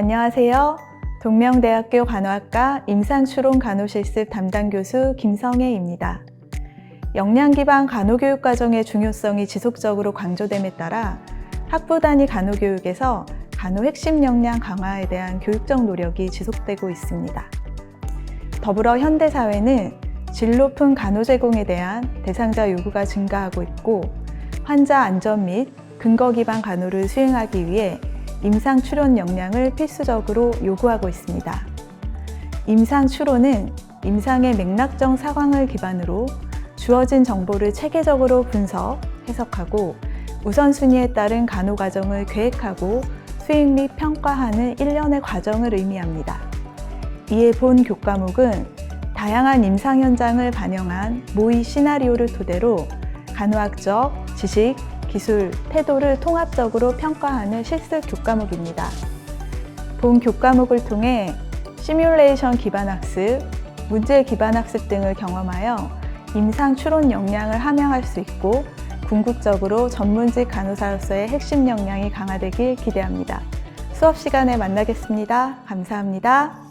안녕하세요. 동명대학교 간호학과 임상추론 간호실습 담당 교수 김성혜입니다. 역량 기반 간호교육 과정의 중요성이 지속적으로 강조됨에 따라 학부 단위 간호교육에서 간호 핵심 역량 강화에 대한 교육적 노력이 지속되고 있습니다. 더불어 현대 사회는 질 높은 간호 제공에 대한 대상자 요구가 증가하고 있고 환자 안전 및 근거 기반 간호를 수행하기 위해 임상 추론 역량을 필수적으로 요구하고 있습니다. 임상 추론은 임상의 맥락적 상황을 기반으로 주어진 정보를 체계적으로 분석, 해석하고 우선순위에 따른 간호 과정을 계획하고 수행 및 평가하는 일련의 과정을 의미합니다. 이에 본 교과목은 다양한 임상 현장을 반영한 모의 시나리오를 토대로 간호학적, 지식, 기술, 태도를 통합적으로 평가하는 실습 교과목입니다. 본 교과목을 통해 시뮬레이션 기반 학습, 문제 기반 학습 등을 경험하여 임상 추론 역량을 함양할 수 있고 궁극적으로 전문직 간호사로서의 핵심 역량이 강화되길 기대합니다. 수업 시간에 만나겠습니다. 감사합니다.